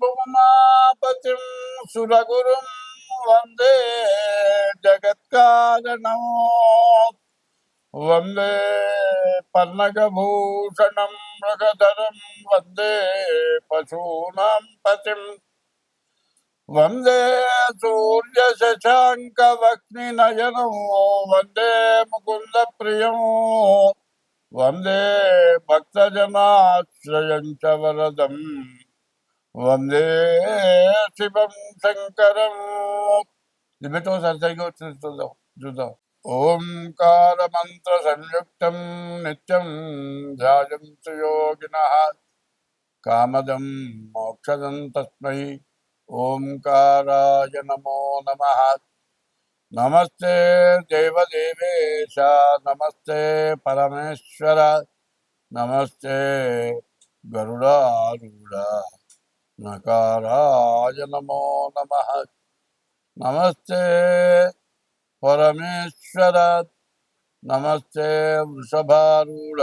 புவனாபதிம் சுரகுரும் வந்தே ஜகத்காரணம் வந்தே பன்னகபூஷணம் மிருகதரம் வந்தே பசூனாம் பதிம் வந்தே சூரிய சசாங்கவக்னி நயனம் வந்தே முகுந்த பிரியம் வந்தே பக்தஜனாசிரயம் வரதம் వందే శివం శంకరం. లిమిటో సరిసరిగా వచ్చింది చూద్దాం చూద్దాం. ఓంకార మంత్ర సంయుక్తం నిత్యం ధ్యాయం సుయోగిన. కామదం మోక్షదం తస్మై ఓంకారాయ నమో నమ. నమస్తే దేవదేవేశ నమస్తే పరమేశ్వర నమస్తే గరుడారుడా నకారాయ నమో నమ. నమస్తే పరమేశ్వర నమస్తే వృషభారూఢ.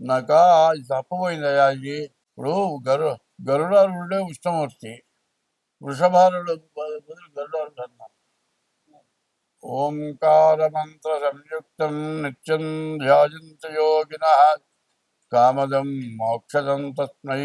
నకాయ ఇది తప్పపోయిందయ్యా ఇది. ఇప్పుడు గరు గరుడారుడే ఉష్ణమూర్తి. వృషభారుడు బదులు గరుడారుడు అన్నారు ఓంకార మంత్ర సంయుక్తం నిత్యం ధ్యాయంత యోగిన. కామదం మోక్షదం తస్మై.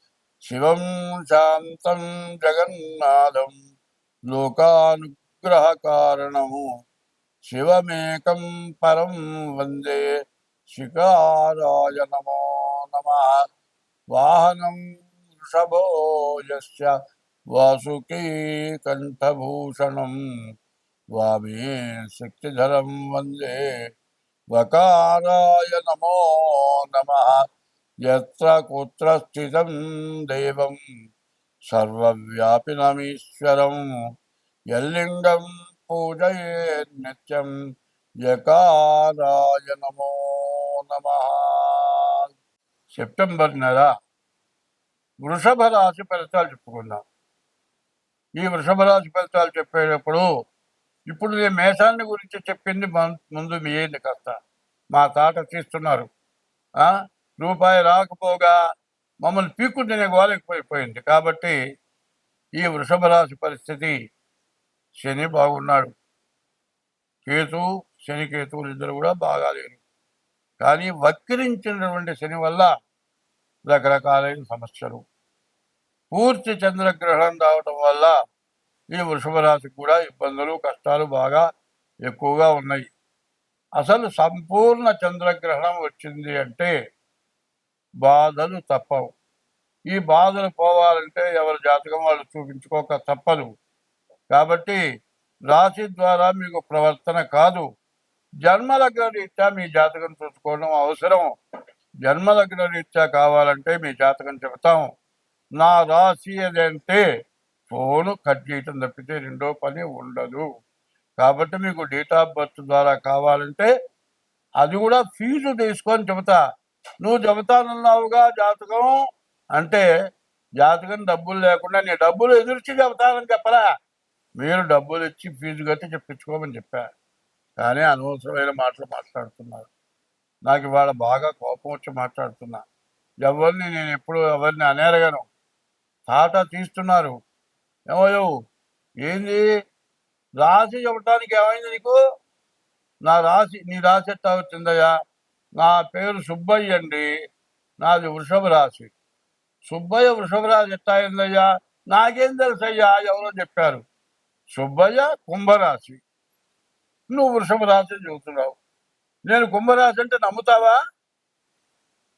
శివం శాంతం జగన్నాథం లోకానుగ్రహకారణము శివమేకం పరం వందే శిఖారాయ నమో నమ. వాహనం వృషభో యస్య వాసుకీ కంఠభూషణం వామే శక్తిధరం వందే వకారాయ నమో నమ. యత్ర కుత్ర స్థితం దేవం సర్వవ్యాపినమీశ్వరం ఎల్లింగం పూజయే నిత్యం యకారాయ నమో నమ సెప్టెంబర్ నెల వృషభ రాశి ఫలితాలు చెప్పుకుందాం. ఈ వృషభ రాశి ఫలితాలు చెప్పేటప్పుడు ఇప్పుడు నేను మేషాన్ని గురించి చెప్పింది ముందు మీ కాస్త. మా తాట తీస్తున్నారు రూపాయి రాకపోగా మమ్మల్ని పీక్కుంటేనే తినే కాబట్టి ఈ వృషభ రాశి పరిస్థితి శని బాగున్నాడు. కేతు శని కేతువులు ఇద్దరు కూడా బాగాలేరు కానీ వక్రించినటువంటి శని వల్ల రకరకాలైన సమస్యలు. పూర్తి చంద్రగ్రహణం రావటం వల్ల ఈ వృషభ రాశికి కూడా ఇబ్బందులు కష్టాలు బాగా ఎక్కువగా ఉన్నాయి. అసలు సంపూర్ణ చంద్రగ్రహణం వచ్చింది అంటే బాధలు తప్పవు. ఈ బాధలు పోవాలంటే ఎవరి జాతకం వాళ్ళు చూపించుకోక తప్పదు. కాబట్టి రాశి ద్వారా మీకు ప్రవర్తన కాదు. జన్మలగ్న రీత్యా మీ జాతకం చూసుకోవడం అవసరం. జన్మలగ్న రీత్యా కావాలంటే మీ జాతకం చెబుతాం. నా రాశి ఏదంటే ఫోను కట్ చేయటం తప్పితే రెండో పని ఉండదు. కాబట్టి మీకు డేట్ ఆఫ్ బర్త్ ద్వారా కావాలంటే అది కూడా ఫీజు తీసుకొని చెబుతా. నువ్వు చెబుతానన్నావుగా జాతకం? అంటే జాతకం డబ్బులు లేకుండా నీ డబ్బులు ఎదుర్చి చెబుతానని చెప్పరా మీరు డబ్బులు ఇచ్చి ఫీజు కట్టి చెప్పించుకోమని చెప్పా. కానీ అనవసరమైన మాటలు మాట్లాడుతున్నారు. నాకు ఇవాళ బాగా కోపం వచ్చి మాట్లాడుతున్నా. ఎవరిని నేను ఎప్పుడు ఎవరిని అనేరగను. తాట తీస్తున్నారు. ఏమయ్యో ఏంది? రాసి చెప్పటానికి ఏమైంది నీకు? నా రాసి నీ రాసి ఎట్టా వచ్చిందయ్యా? నా పేరు సుబ్బయ్య అండి. నాది వృషభ రాశి. సుబ్బయ్య వృషభ రాశి ఎట్లా అయిందయ్యా? నాకేం తెలుసయ్యా? ఎవరో చెప్పారు. సుబ్బయ్య కుంభరాశి. నువ్వు వృషభ రాశి చెబుతున్నావు. నేను కుంభరాశి అంటే నమ్ముతావా?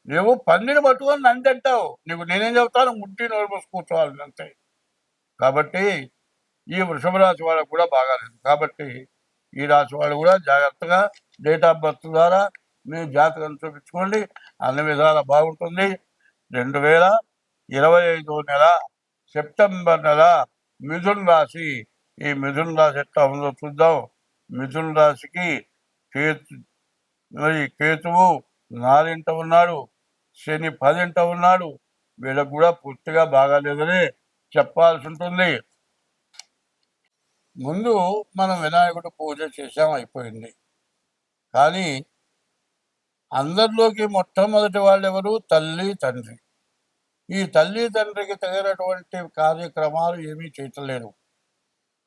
నువ్వు పన్నీని పట్టుకొని నంది అంటావు నీకు నేనేం చెబుతాను? ముట్టి నోరు కూర్చోవాలి అంతే. కాబట్టి ఈ వృషభ రాశి వాళ్ళకు కూడా బాగాలేదు. కాబట్టి ఈ రాశి వాళ్ళు కూడా జాగ్రత్తగా డేట్ ఆఫ్ బర్త్ ద్వారా మీ జాతకం చూపించుకోండి. అన్ని విధాలా బాగుంటుంది. రెండు వేల ఇరవై ఐదో నెల సెప్టెంబర్ నెల మిథున్ రాశి. ఈ మిథున్ రాశి ఎట్లా ఉందో చూద్దాం. మిథున్ రాశికి కేతు మరి కేతువు నాలింట ఉన్నాడు. శని పదింట ఉన్నాడు. వీళ్ళకు కూడా పూర్తిగా బాగాలేదని చెప్పాల్సి ఉంటుంది. ముందు మనం వినాయకుడు పూజ చేసాం అయిపోయింది. కానీ అందరిలోకి మొట్టమొదటి వాళ్ళు ఎవరు తల్లి తండ్రి. ఈ తల్లి తండ్రికి తగినటువంటి కార్యక్రమాలు ఏమీ చేయటలేదు.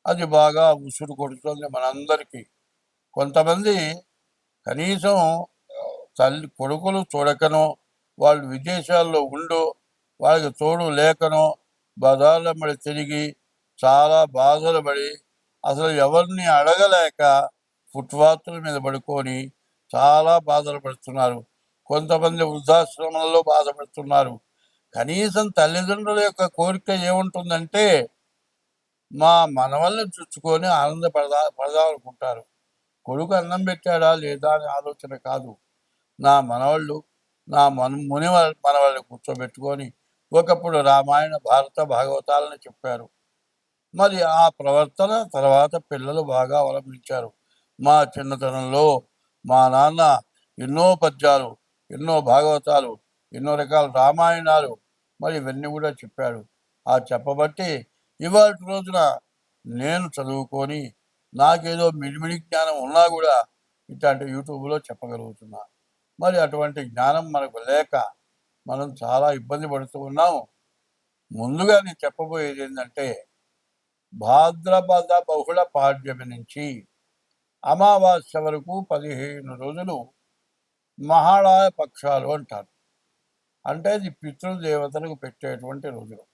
అది బాగా ఉసురు కొడుతుంది మనందరికీ. కొంతమంది కనీసం తల్లి కొడుకులు చూడకనో వాళ్ళు విదేశాల్లో ఉండు వాళ్ళకి తోడు లేకనో బజార్ల పడి తిరిగి చాలా బాధలు పడి అసలు ఎవరిని అడగలేక ఫుట్పాత్ల మీద పడుకొని చాలా బాధలు పడుతున్నారు కొంతమంది వృద్ధాశ్రమంలో బాధపడుతున్నారు. కనీసం తల్లిదండ్రుల యొక్క కోరిక ఏముంటుందంటే మా మనవల్ని చూసుకొని ఆనందపడదా పడదామనుకుంటారు. కొడుకు అన్నం పెట్టాడా లేదా అనే ఆలోచన కాదు. నా మనవాళ్ళు నా మన ముని మనవాళ్ళు మనవాళ్ళని కూర్చోబెట్టుకొని ఒకప్పుడు రామాయణ భారత భాగవతాలను చెప్పారు. మరి ఆ ప్రవర్తన తర్వాత పిల్లలు బాగా అవలంబించారు. మా చిన్నతనంలో మా నాన్న ఎన్నో పద్యాలు ఎన్నో భాగవతాలు ఎన్నో రకాల రామాయణాలు మరి ఇవన్నీ కూడా చెప్పాడు. ఆ చెప్పబట్టి ఇవాళ రోజున నేను చదువుకొని నాకేదో మిడిమిడి జ్ఞానం ఉన్నా కూడా ఇట్లాంటి యూట్యూబ్లో చెప్పగలుగుతున్నా. మరి అటువంటి జ్ఞానం మనకు లేక మనం చాలా ఇబ్బంది పడుతూ ఉన్నాం ముందుగా నేను చెప్పబోయేది ఏంటంటే భాద్రపద బహుళ పాడ్యమి నుంచి అమావాస్య వరకు పదిహేను రోజులు మహాళాయ పక్షాలు అంటారు. అంటే ఇది పితృదేవతలకు పెట్టేటువంటి రోజులు.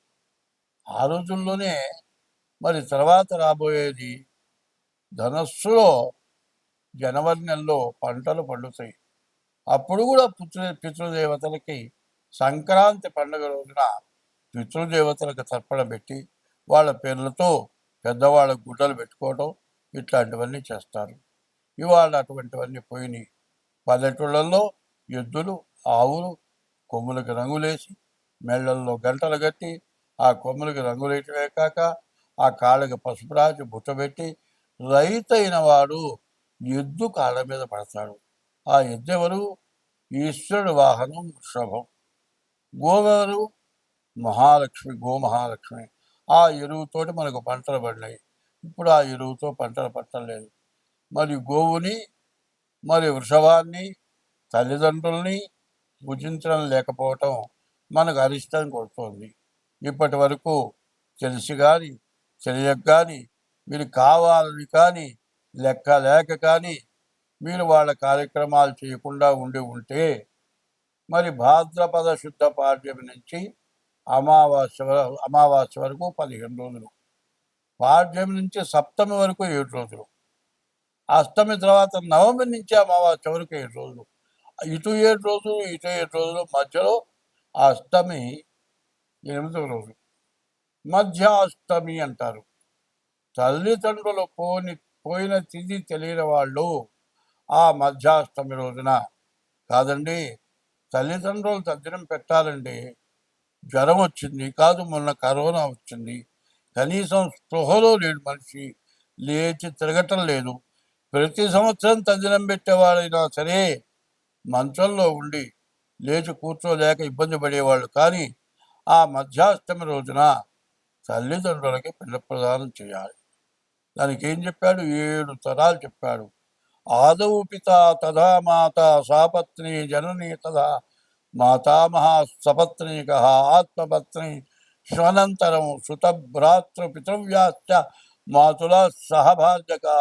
ఆ రోజుల్లోనే మరి తర్వాత రాబోయేది ధనస్సులో జనవరి నెలలో పంటలు పండుతాయి. అప్పుడు కూడా పుత్ర పితృదేవతలకి సంక్రాంతి పండుగ రోజున పితృదేవతలకు తర్పణ పెట్టి వాళ్ళ పేర్లతో పెద్దవాళ్ళ గుడ్డలు పెట్టుకోవటం ఇట్లాంటివన్నీ చేస్తారు. ఇవాళ అటువంటివన్నీ పోయినాయి. పల్లెటూళ్ళల్లో ఎద్దులు ఆవులు కొమ్ములకు రంగులేసి మెళ్ళల్లో గంటలు కట్టి ఆ కొమ్ములకు రంగులేయటమే కాక ఆ కాళ్ళకి పసుపు రాసి బుట్టబెట్టి రైతైన వాడు ఎద్దు కాళ్ళ మీద పడతాడు. ఆ ఎద్దెవరు ఈశ్వరుడు వాహనం వృషభం గోవెవరు మహాలక్ష్మి గోమహాలక్ష్మి. ఆ ఎరువుతోటి మనకు పంటలు పడినాయి. ఇప్పుడు ఆ ఎరువుతో పంటలు పట్టలేదు మరి గోవుని మరి వృషభాన్ని తల్లిదండ్రుల్ని పూజించడం లేకపోవటం మనకు అరిష్టం కొడుతుంది. ఇప్పటి వరకు తెలిసి కానీ తెలియక కానీ మీరు కావాలని కానీ లెక్క లేక కానీ మీరు వాళ్ళ కార్యక్రమాలు చేయకుండా ఉండి ఉంటే మరి భాద్రపద శుద్ధ పాఠ్యం నుంచి అమావాస్య అమావాస్య వరకు పదిహేను రోజులు పాడ్యమి నుంచి సప్తమి వరకు ఏడు రోజులు. అష్టమి తర్వాత నవమి నుంచి అమావాస్య వరకు ఏడు రోజులు. ఇటు ఏడు రోజులు ఇటు ఏడు రోజులు మధ్యలో అష్టమి ఎనిమిదవ రోజు. మధ్యాష్టమి అంటారు. తల్లిదండ్రులు పోని పోయిన తిథి తెలియని వాళ్ళు ఆ మధ్యాష్టమి రోజున కాదండి తల్లిదండ్రులు తద్దినం పెట్టాలండి. జ్వరం వచ్చింది కాదు మొన్న కరోనా వచ్చింది. కనీసం స్పృహలో లేడు మనిషి లేచి తిరగటం లేదు. ప్రతి సంవత్సరం తద్దినం పెట్టేవాడైనా సరే మంచంలో ఉండి లేచి కూర్చోలేక ఇబ్బంది పడేవాళ్ళు. కానీ ఆ మధ్యాష్టమి రోజున తల్లిదండ్రులకి పిల్ల ప్రదానం చేయాలి. దానికి ఏం చెప్పాడు? ఏడు తరాలు చెప్పాడు. ఆదౌ పిత తథా మాత సాపత్ని జనని తథా మాతామహ సపత్నీక ఆత్మపత్ని శ్వనంతరం సుతభ్రాతృ పితృవ్యాశ్చ మాతుల సహభాజకా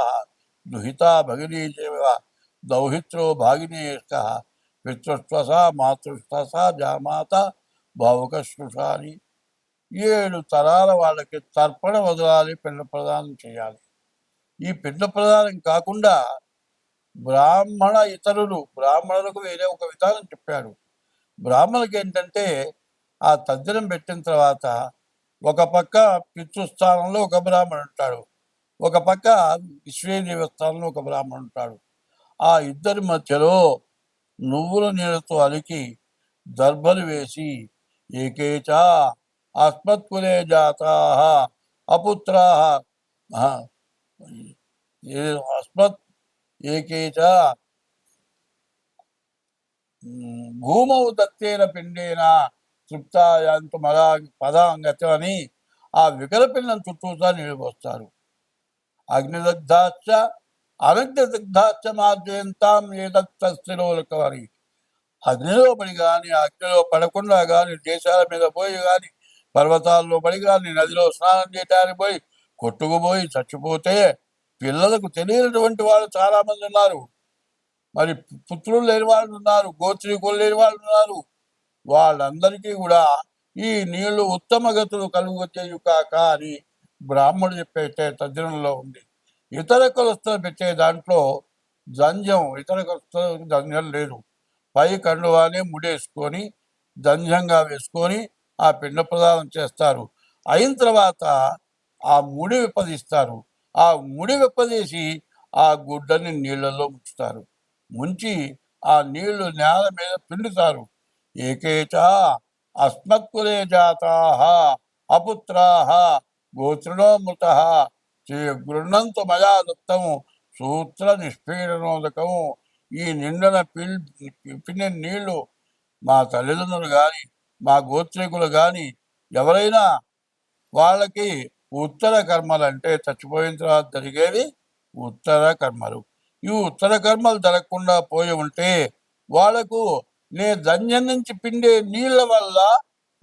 దుహితా భగినీ దేవ దౌహిత్రో భాగినేయ పితృస్వస మాతృస్వస జామాత భావుకశ్రుష ఏడు తరాల వాళ్ళకి తర్పణ వదలాలి పిండ ప్రదానం చేయాలి. ఈ పిండ ప్రదానం కాకుండా బ్రాహ్మణ ఇతరులు బ్రాహ్మణులకు వేరే ఒక విధానం చెప్పాడు బ్రాహ్మణులకు ఏంటంటే ఆ తద్దినం పెట్టిన తర్వాత ఒక పక్క పితృస్థానంలో ఒక బ్రాహ్మణుడు ఉంటాడు. ఒక పక్క విశ్వేదేవ స్థానంలో ఒక బ్రాహ్మణుడు ఉంటాడు. ఆ ఇద్దరి మధ్యలో నువ్వుల నీళ్ళతో అలికి దర్భలు వేసి ఏకేచ అస్మత్కులే జాతా అపుత్రా అస్మత్ ఏకేచ భూమౌ దత్తేన పిండేన తృప్తాయాంతు మదా పదాంగతం అని ఆ వికల చుట్టూతా నీళ్ళు పోస్తారు. అగ్నిదగ్ధాశ్చ అనగ్నిదగ్ధాశ్చ మార్జయంతాం ఏదత్తిలోలకవరి అగ్నిలో పడి కానీ అగ్నిలో పడకుండా కానీ దేశాల మీద పోయి కానీ పర్వతాల్లో పడి కానీ నదిలో స్నానం చేయడానికి పోయి కొట్టుకుపోయి చచ్చిపోతే పిల్లలకు తెలియనటువంటి వాళ్ళు చాలామంది ఉన్నారు. మరి పుత్రులు లేని వాళ్ళు ఉన్నారు గోత్రీకులు లేని వాళ్ళు ఉన్నారు. వాళ్ళందరికీ కూడా ఈ నీళ్ళు ఉత్తమ గతులు కలుగుతాయి కాక అని బ్రాహ్మణుడు చెప్పే తద్దినంలో ఉంది. ఇతర కులస్తులు పెట్టే దాంట్లో జంజం ఇతర కులస్తులకు జంజం లేదు. పై కండువానే ముడేసుకొని జంజంగా వేసుకొని ఆ పిండ ప్రదానం చేస్తారు. అయిన తర్వాత ఆ ముడి విప్పదీస్తారు. ఆ ముడి విప్పదీసి ఆ గుడ్డని నీళ్ళలో ముంచుతారు. ముంచి ఆ నీళ్ళు నేల మీద పిండుతారు. ఏకేచ అస్మత్కులే జాతా అపుత్రాహ గోత్రుణోమృత గృహంతు మయా దత్తము సూత్ర నిష్పీడనోదకము. ఈ నిండన పిల్ పిండిన నీళ్ళు మా తల్లిదండ్రులు కానీ మా గోత్రికులు కానీ ఎవరైనా వాళ్ళకి ఉత్తర కర్మలు అంటే చచ్చిపోయిన తర్వాత జరిగేవి ఉత్తర కర్మలు. ఈ ఉత్తర కర్మలు జరగకుండా పోయి ఉంటే వాళ్ళకు నీ ధన్యం నుంచి పిండే నీళ్ళ వల్ల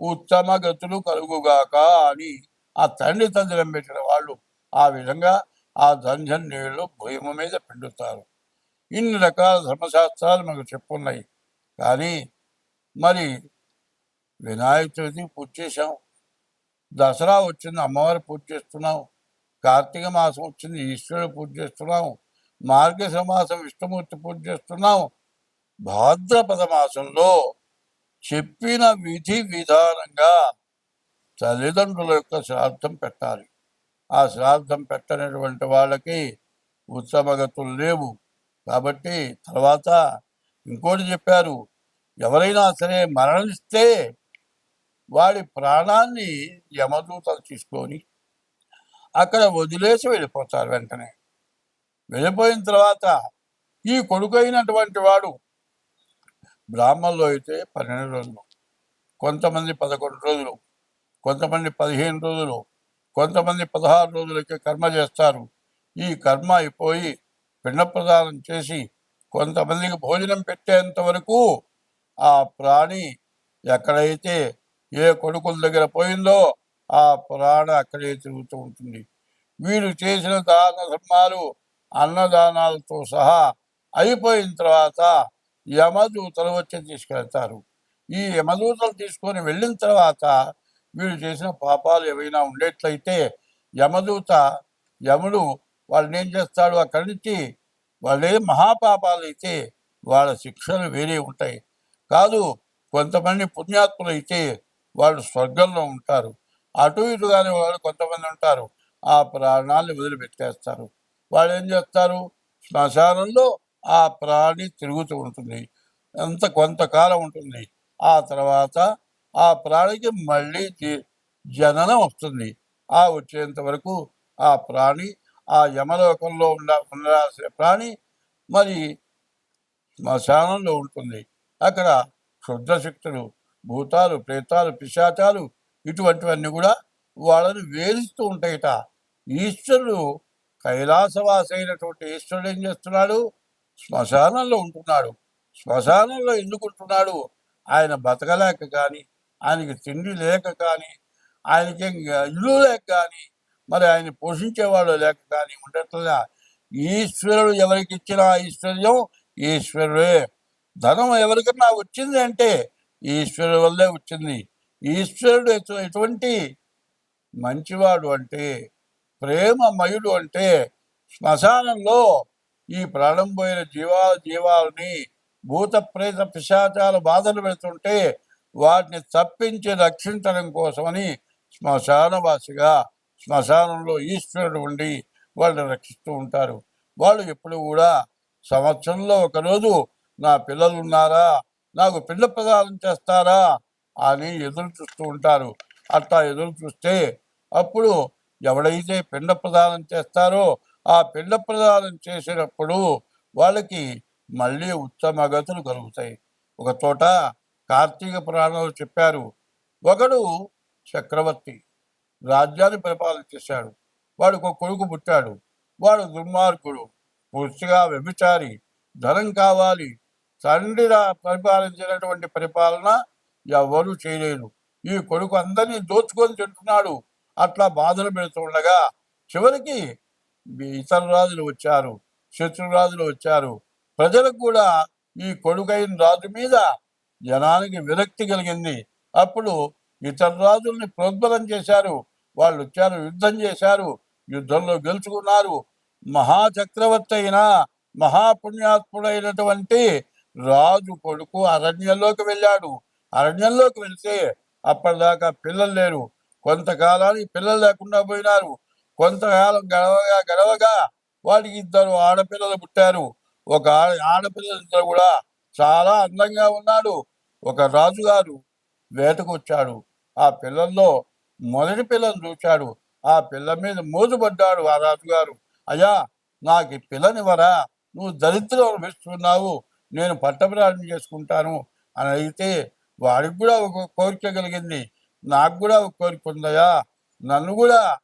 ఉత్తమ గతులు కలుగుగాక అని ఆ తండ్రి తండ్రిని పెట్టిన వాళ్ళు ఆ విధంగా ఆ దంజం నీళ్ళు భూమి మీద పిండుతారు. ఇన్ని రకాల ధర్మశాస్త్రాలు మనకు చెప్పున్నాయి. కానీ మరి వినాయక చవితి పూజ చేసాం దసరా వచ్చింది అమ్మవారి పూజ చేస్తున్నాం. కార్తీక మాసం వచ్చింది ఈశ్వరుడు పూజ చేస్తున్నాం. మార్గశిర మాసం విష్ణుమూర్తి పూజ చేస్తున్నాం. భాద్రపద మాసంలో చెప్పిన విధి విధానంగా తల్లిదండ్రుల యొక్క శ్రాద్ధం పెట్టాలి. ఆ శ్రాద్ధం పెట్టనటువంటి వాళ్ళకి ఉత్సవగతులు లేవు. కాబట్టి తర్వాత ఇంకోటి చెప్పారు ఎవరైనా సరే మరణిస్తే వాడి ప్రాణాన్ని యమదూతలు తీసుకొని అక్కడ వదిలేసి వెళ్ళిపోతారు వెంటనే. వెళ్ళిపోయిన తర్వాత ఈ కొడుకైనటువంటి వాడు బ్రాహ్మణులు అయితే పన్నెండు రోజులు కొంతమంది పదకొండు రోజులు కొంతమంది పదిహేను రోజులు కొంతమంది పదహారు రోజులకే కర్మ చేస్తారు. ఈ కర్మ అయిపోయి పిండ ప్రదానం చేసి కొంతమందికి భోజనం పెట్టేంత వరకు ఆ ప్రాణి ఎక్కడైతే ఏ కొడుకుల దగ్గర పోయిందో ఆ ప్రాణ అక్కడే తిరుగుతూ ఉంటుంది. వీరు చేసిన దాన ధర్మాలు అన్నదానాలతో సహా అయిపోయిన తర్వాత యమదూతలు వచ్చి తీసుకెళ్తారు. ఈ యమదూతలు తీసుకొని వెళ్ళిన తర్వాత వీళ్ళు చేసిన పాపాలు ఏవైనా ఉండేట్లయితే యమదూత యముడు వాళ్ళని ఏం చేస్తాడు? అక్కడి నుంచి వాళ్ళే మహాపాపాలు అయితే వాళ్ళ శిక్షలు వేరే ఉంటాయి. కాదు కొంతమంది పుణ్యాత్ములు అయితే వాళ్ళు స్వర్గంలో ఉంటారు. అటు ఇటుగానే వాళ్ళు కొంతమంది ఉంటారు. ఆ ప్రాణాలను వదిలిపెట్టేస్తారు. వాళ్ళు ఏం చేస్తారు? శ్మశానంలో ఆ ప్రాణి తిరుగుతూ ఉంటుంది. అంత కొంతకాలం ఉంటుంది. ఆ తర్వాత ఆ ప్రాణికి మళ్ళీ జననం వస్తుంది. ఆ వచ్చేంత వరకు ఆ ప్రాణి ఆ యమలోకంలో ఉండ ఉండాల్సిన ప్రాణి మరి శ్మశానంలో ఉంటుంది. అక్కడ శుద్ధశక్తులు భూతాలు ప్రేతాలు పిశాచాలు ఇటువంటివన్నీ కూడా వాళ్ళని వేధిస్తూ ఉంటాయిట. ఈశ్వరుడు కైలాసవాసైనటువంటి అయినటువంటి ఈశ్వరుడు ఏం చేస్తున్నాడు? శ్మశానంలో ఉంటున్నాడు. శ్మశానంలో ఎందుకు ఉంటున్నాడు ఆయన బతకలేక కానీ ఆయనకి తిండి లేక కానీ ఆయనకి ఇంకా ఇల్లు లేక కానీ మరి ఆయన పోషించేవాడు లేక కానీ ఉండట్లా ఈశ్వరుడు ఎవరికి ఇచ్చిన ఐశ్వర్యం? ఈశ్వరుడే. ధనం ఎవరికన్నా వచ్చింది అంటే ఈశ్వరుడు వల్లే వచ్చింది. ఈశ్వరుడు ఎటు- ఎటువంటి మంచివాడు అంటే ప్రేమమయుడు అంటే శ్మశానంలో ఈ ప్రాణం పోయిన జీవాల జీవాలని భూత ప్రేత పిశాచాల బాధలు పెడుతుంటే వాటిని తప్పించి రక్షించడం కోసమని శ్మశానవాసిగా శ్మశానంలో ఈశ్వరుడు ఉండి వాళ్ళని రక్షిస్తూ ఉంటారు. వాళ్ళు ఎప్పుడు కూడా సంవత్సరంలో ఒకరోజు నా పిల్లలు ఉన్నారా నాకు పిండ ప్రదానం చేస్తారా? అని ఎదురు చూస్తూ ఉంటారు. అట్లా ఎదురు చూస్తే అప్పుడు ఎవడైతే పిండ ప్రదానం చేస్తారో ఆ పిండ ప్రదానం చేసినప్పుడు వాళ్ళకి మళ్ళీ ఉత్తమ గతులు కలుగుతాయి. ఒక చోట కార్తీక పురాణాలు చెప్పారు ఒకడు చక్రవర్తి రాజ్యాన్ని పరిపాలన చేశాడు. వాడికి ఒక కొడుకు పుట్టాడు. వాడు దుర్మార్గుడు పూర్తిగా వ్యభిచారి ధనం కావాలి. తండ్రి పరిపాలించినటువంటి పరిపాలన ఎవరు చేయలేరు. ఈ కొడుకు అందరినీ దోచుకొని తింటున్నాడు. అట్లా బాధలు పెడుతుండగా చివరికి ఇతర రాజులు వచ్చారు శత్రురాజులు వచ్చారు. ప్రజలకు కూడా ఈ కొడుకైన రాజు మీద జనానికి విరక్తి కలిగింది. అప్పుడు ఇతర రాజుల్ని ప్రోద్బలం చేశారు. వాళ్ళు వచ్చారు యుద్ధం చేశారు యుద్ధంలో గెలుచుకున్నారు. మహాచక్రవర్తి అయిన మహాపుణ్యాత్ముడైనటువంటి రాజు కొడుకు అరణ్యంలోకి వెళ్ళాడు. అరణ్యంలోకి వెళ్తే అప్పటిదాకా పిల్లలు లేరు. కొంతకాలానికి పిల్లలు లేకుండా పోయినారు. కొంతకాలం గడవగా గడవగా వాడికి ఇద్దరు ఆడపిల్లలు పుట్టారు. ఒక ఆడపిల్లలు ఇద్దరు కూడా చాలా అందంగా ఉన్నాడు. ఒక రాజుగారు వేటకొచ్చాడు. ఆ పిల్లల్లో మొదటి పిల్లను చూశాడు. ఆ పిల్ల మీద మోజుపడ్డాడు ఆ రాజుగారు. అయ్యా నాకు ఈ పిల్లనివ్వరా? నువ్వు దరిద్రం అనిపిస్తున్నావు. నేను పట్టప్రాణం చేసుకుంటాను. అని అయితే వాడికి కూడా ఒక కోరిక కలిగింది. నాకు కూడా ఒక కోరిక ఉందయ్యా. నన్ను కూడా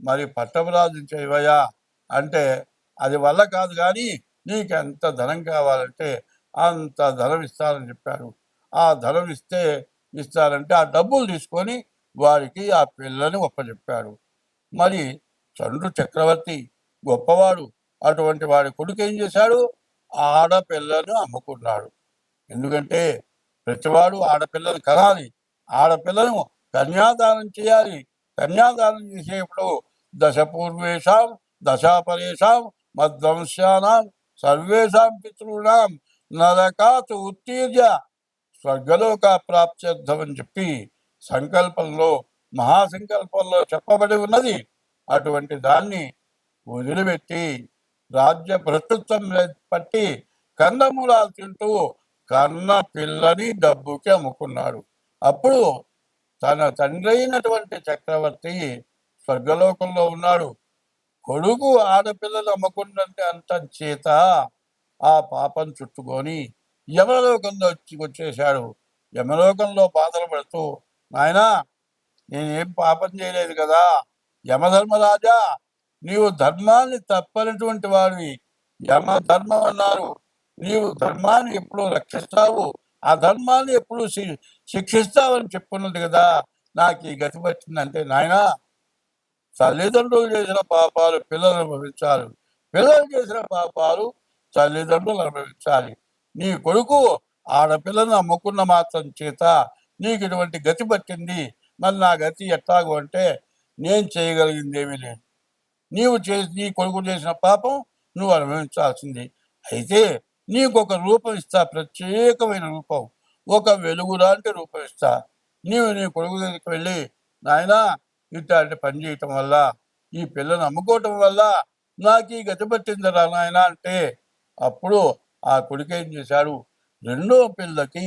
మరి పట్టభరాజు చేయవయా అంటే అది వల్ల కాదు కానీ నీకు ఎంత ధనం కావాలంటే అంత ధనం ఇస్తారని చెప్పారు. ఆ ధనం ఇస్తే ఇస్తారంటే ఆ డబ్బులు తీసుకొని వారికి ఆ పిల్లని ఒప్పచెప్పాడు. మరి చంద్రు చక్రవర్తి గొప్పవాడు. అటువంటి వాడి కొడుకు ఏం చేశాడు? ఆడపిల్లను అమ్ముకున్నాడు. ఎందుకంటే ప్రతివాడు ఆడపిల్లను కనాలి. ఆడపిల్లను కన్యాదానం చేయాలి. కన్యాదానం చేసేప్పుడు దశ పూర్వేషాం దశాపరేషాం మధ్వంశానాం సర్వేషాం పితృణాం నరకాతు ఉత్తీర్య. స్వర్గలోక ప్రాప్త్యర్థం అని చెప్పి సంకల్పంలో మహాసంకల్పంలో చెప్పబడి ఉన్నది. అటువంటి దాన్ని వదిలిపెట్టి రాజ్య భ్రష్టత్వం పట్టి కందమూలాలు తింటూ కన్న పిల్లని డబ్బుకి అమ్ముకున్నాడు. అప్పుడు తన తండ్రి అయినటువంటి చక్రవర్తి స్వర్గలోకంలో ఉన్నాడు కొడుకు ఆడపిల్లలు అమ్మకుండంటే అంత చేత ఆ పాపం చుట్టుకొని యమలోకంలో వచ్చి యమలోకంలో బాధలు పడుతూ నాయనా నేనేం పాపం చేయలేదు కదా? యమధర్మరాజా నీవు ధర్మాన్ని తప్పనటువంటి వాడివి. యమ ధర్మం అన్నారు. నీవు ధర్మాన్ని ఎప్పుడు రక్షిస్తావు. ఆ ధర్మాన్ని ఎప్పుడు శి- శిక్షిస్తావని చెప్పున్నది కదా? నాకు ఈ గతి వచ్చిందంటే నాయనా తల్లిదండ్రులు చేసిన పాపాలు పిల్లలు అనుభవించాలి. పిల్లలు చేసిన పాపాలు తల్లిదండ్రులు అనుభవించాలి. నీ కొడుకు ఆడపిల్లను అమ్ముకున్న మాత్రం చేత నీకు ఇటువంటి గతి పట్టింది. మరి నా గతి ఎట్లాగో అంటే నేను చేయగలిగింది ఏమీ లేదు. నీవు చేసి నీ కొడుకు చేసిన పాపం నువ్వు అనుభవించాల్సింది. అయితే నీకు ఒక రూపం ఇస్తా ప్రత్యేకమైన రూపం. ఒక వెలుగు లాంటి రూపం ఇస్తా. నీవు నీ కొడుకు దగ్గరికి వెళ్ళి నాయనా ఇట్లాంటి పని చేయటం వల్ల ఈ పిల్లను అమ్ముకోవటం వల్ల నాకు ఈ గతి పట్టిందిరా నాయన అంటే అప్పుడు ఆ కొడుకు ఏం చేశాడు? రెండో పిల్లకి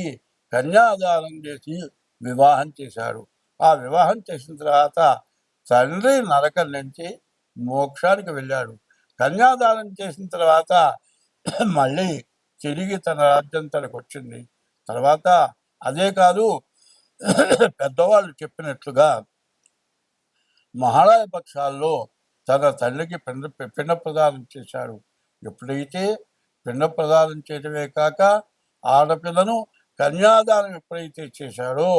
కన్యాదానం చేసి వివాహం చేశాడు. ఆ వివాహం చేసిన తర్వాత తండ్రి నరకం నుంచి మోక్షానికి వెళ్ళాడు. కన్యాదానం చేసిన తర్వాత మళ్ళీ తిరిగి తన రాజ్యం తనకు వచ్చింది. తర్వాత అదే కాదు పెద్దవాళ్ళు చెప్పినట్లుగా మహారాజ పక్షాల్లో తన తండ్రికి పిండ పిండ ప్రదానం చేశాడు. ఎప్పుడైతే పిండ ప్రదానం చేయడమే కాక ఆడపిల్లను కన్యాదానం ఎప్పుడైతే చేశాడో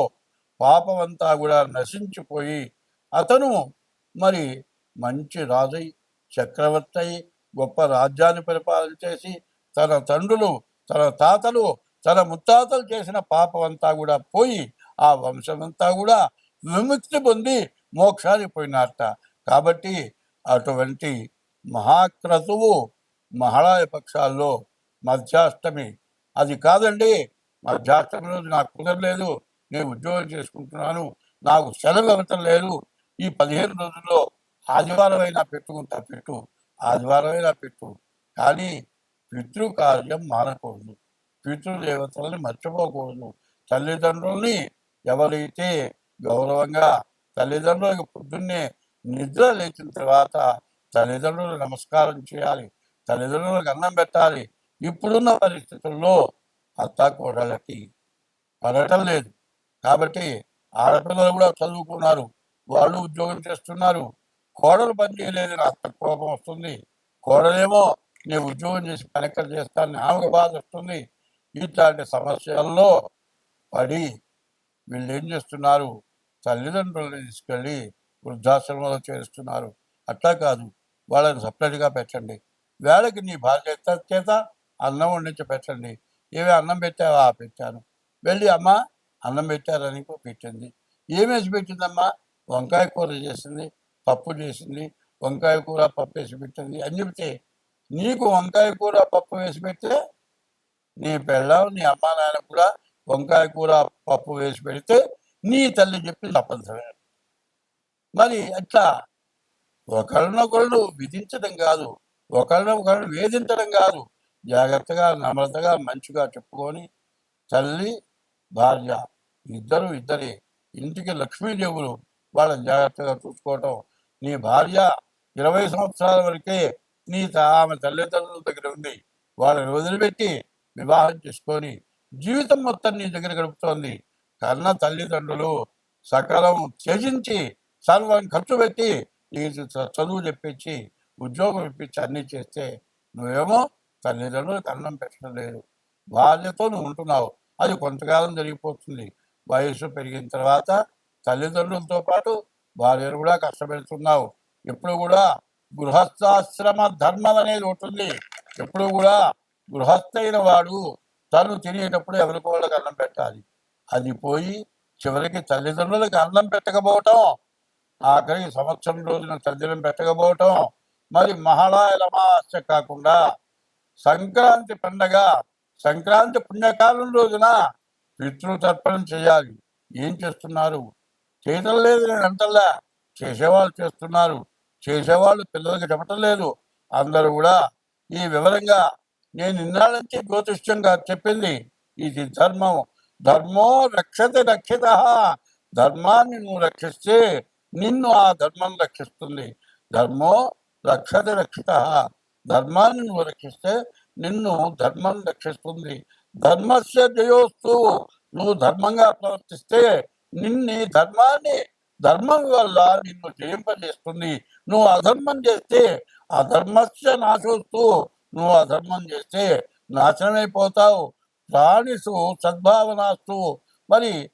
పాపమంతా కూడా నశించిపోయి అతను మరి మంచి రాజై చక్రవర్తి అయి గొప్ప రాజ్యాన్ని పరిపాలన చేసి తన తండ్రులు తన తాతలు తన ముత్తాతలు చేసిన పాపం అంతా కూడా పోయి ఆ వంశమంతా కూడా విముక్తి పొంది మోక్షానికి కాబట్టి అటువంటి మహాక్రతువు మహాళాయ పక్షాల్లో మధ్యాష్టమి. అది కాదండి మధ్యాష్టమి రోజు నాకు కుదరలేదు నేను ఉద్యోగం చేసుకుంటున్నాను నాకు సెలవు ఇవ్వటం లేదు. ఈ పదిహేను రోజుల్లో ఆదివారం అయినా పెట్టుకుంటా పెట్టు. ఆదివారం అయినా పెట్టు. కానీ పితృకార్యం మానకూడదు. పితృదేవతల్ని మర్చిపోకూడదు. తల్లిదండ్రుల్ని ఎవరైతే గౌరవంగా తల్లిదండ్రులకు పొద్దున్నే నిద్ర లేచిన తర్వాత తల్లిదండ్రులు నమస్కారం చేయాలి. తల్లిదండ్రులకు అన్నం పెట్టాలి. ఇప్పుడున్న పరిస్థితుల్లో అత్త కోడలకి పడటం లేదు. కాబట్టి ఆడపిల్లలు కూడా చదువుకున్నారు. వాళ్ళు ఉద్యోగం చేస్తున్నారు. కోడలు పని చేయలేదు అత్త కోపం వస్తుంది. కోడలేమో నేను ఉద్యోగం చేసి పనిక్కడ చేస్తాను చేస్తానని ఆమెకు బాధ వస్తుంది. ఇట్లాంటి సమస్యల్లో పడి వీళ్ళు ఏం చేస్తున్నారు? తల్లిదండ్రులను తీసుకెళ్ళి వృద్ధాశ్రమంలో చేరుస్తున్నారు. అట్లా కాదు. వాళ్ళని సపరేట్గా పెట్టండి. వేళకి నీ భార్య చేత- అన్నం వండించి పెట్టండి. ఏమి అన్నం పెట్టావా? పెట్టాను. వెళ్ళి అమ్మ అన్నం పెట్టారని పెట్టింది. ఏమేసి పెట్టిందమ్మా? వంకాయ కూర చేసింది పప్పు చేసింది వంకాయ కూర పప్పు వేసి పెట్టింది అని చెబితే నీకు వంకాయ కూర పప్పు వేసి పెడితే నీ పెళ్ళం నీ అమ్మ నాన్న కూడా వంకాయ కూర పప్పు వేసి పెడితే నీ తల్లి చెప్పి తప్పనిసరిగా. మరి అట్లా ఒకరినొకళ్ళు విధించడం కాదు ఒకరినొకళ్ళు వేధించడం కాదు. జాగ్రత్తగా నమ్రతగా మంచిగా చెప్పుకొని తల్లి భార్య ఇద్దరు ఇద్దరి ఇంటికి లక్ష్మీదేవులు వాళ్ళని జాగ్రత్తగా చూసుకోవటం. నీ భార్య ఇరవై సంవత్సరాల వరకే నీ త- ఆమె తల్లిదండ్రుల దగ్గర ఉంది వాళ్ళని వదిలిపెట్టి వివాహం చేసుకొని జీవితం మొత్తం నీ దగ్గర గడుపుతోంది. కన్న తల్లిదండ్రులు సకలం త్యజించి సర్వం ఖర్చు పెట్టి నీకు చదువు చెప్పించి ఉద్యోగం ఇప్పించి అన్నీ చేస్తే నువ్వేమో తల్లిదండ్రులకు అన్నం పెట్టడం లేదు. బాధ్యతో నువ్వు ఉంటున్నావు. అది కొంతకాలం జరిగిపోతుంది. వయసు పెరిగిన తర్వాత తల్లిదండ్రులతో పాటు భార్యను కూడా కష్టపెడుతున్నావు. ఎప్పుడు కూడా గృహస్థాశ్రమ ధర్మం అనేది ఉంటుంది ఎప్పుడు కూడా గృహస్థైన వాడు తను తినేటప్పుడు ఎవరికి వాళ్ళకి అన్నం పెట్టాలి. అది పోయి చివరికి తల్లిదండ్రులకు అన్నం పెట్టకపోవటం ఆఖరికి సంవత్సరం రోజున తల్లిదండ్రులు పెట్టకపోవటం మరి మహాళాయల అమావాస్య కాకుండా సంక్రాంతి పండగ సంక్రాంతి పుణ్యకాలం రోజున పితృతర్పణం చేయాలి. ఏం చేస్తున్నారు? చేయటం లేదు నేను అంటల్లా. చేసేవాళ్ళు చేస్తున్నారు. చేసేవాళ్ళు పిల్లలకి చెప్పటం లేదు. అందరూ కూడా ఈ వివరంగా నేను ఇన్నాళ్ళంటే నుంచి జ్యోతిష్యంగా చెప్పింది ఇది ధర్మం. ధర్మో రక్షత రక్షిత. ధర్మాన్ని నువ్వు రక్షిస్తే నిన్ను ఆ ధర్మం రక్షిస్తుంది. ధర్మో రక్షత రక్షిత. ధర్మాన్ని నువ్వు రక్షిస్తే నిన్ను ధర్మం రక్షిస్తుంది. ధర్మస్య జయోస్తు. నువ్వు ధర్మంగా ప్రవర్తిస్తే నిన్ని ధర్మాన్ని ధర్మం వల్ల నిన్ను జయింపజేస్తుంది. నువ్వు అధర్మం చేస్తే అధర్మస్య నాశోస్తూ. నువ్వు అధర్మం చేస్తే నాశనమైపోతావు. ప్రాణిసు సద్భావనాస్తు. మరి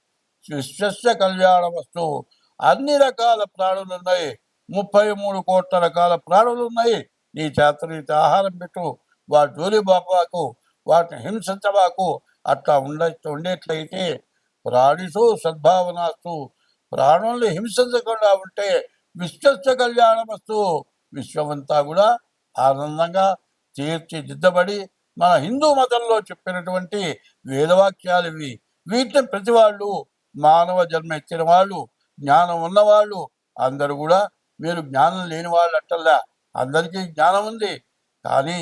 విశ్వస్య కళ్యాణమస్తు. అన్ని రకాల ప్రాణులు ఉన్నాయి ముప్పై మూడు కోట్ల రకాల ప్రాణులు ఉన్నాయి నీ చేత నీతి ఆహారం పెట్టు. వాటి జోలి బాపాకు వాటిని హింసించబాకు. అట్లా ఉండ ఉండేట్లయితే ప్రాణిసు సద్భావనాస్తు. ప్రాణుల్ని హింసించకుండా ఉంటే విశ్వస్య కళ్యాణమస్తు. విశ్వమంతా కూడా ఆనందంగా తీర్చిదిద్దబడి మన హిందూ మతంలో చెప్పినటువంటి వేదవాక్యాలు ఇవి. వీటిని ప్రతి వాళ్ళు మానవ జన్మ ఇచ్చిన వాళ్ళు జ్ఞానం ఉన్నవాళ్ళు అందరూ కూడా మీరు జ్ఞానం లేని వాళ్ళు అట్టల్లా అందరికీ జ్ఞానం ఉంది. కానీ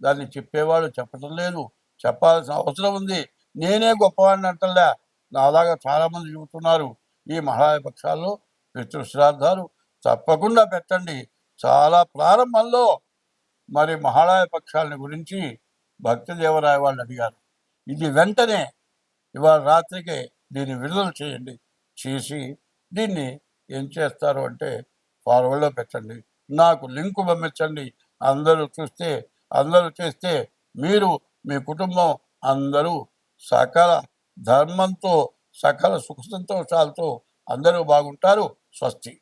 దాన్ని చెప్పేవాళ్ళు చెప్పటం లేదు. చెప్పాల్సిన అవసరం ఉంది. నేనే గొప్పవాడిని అంటల్లా. నాలాగా చాలామంది చెబుతున్నారు. ఈ మహాలయ పక్షాల్లో పితృశ్రాద్ధాలు తప్పకుండా పెట్టండి. చాలా ప్రారంభంలో మరి మహాలయ పక్షాలని గురించి భక్తదేవరాయ వాళ్ళు అడిగారు. ఇది వెంటనే ఇవాళ రాత్రికే దీన్ని విడుదల చేయండి. చేసి దీన్ని ఏం చేస్తారు అంటే ఫార్వర్డ్లో పెట్టండి. నాకు లింకు పంపించండి. అందరూ చూస్తే అందరూ చేస్తే మీరు మీ కుటుంబం అందరూ సకల ధర్మంతో సకల సుఖ సంతోషాలతో అందరూ బాగుంటారు. స్వస్తి.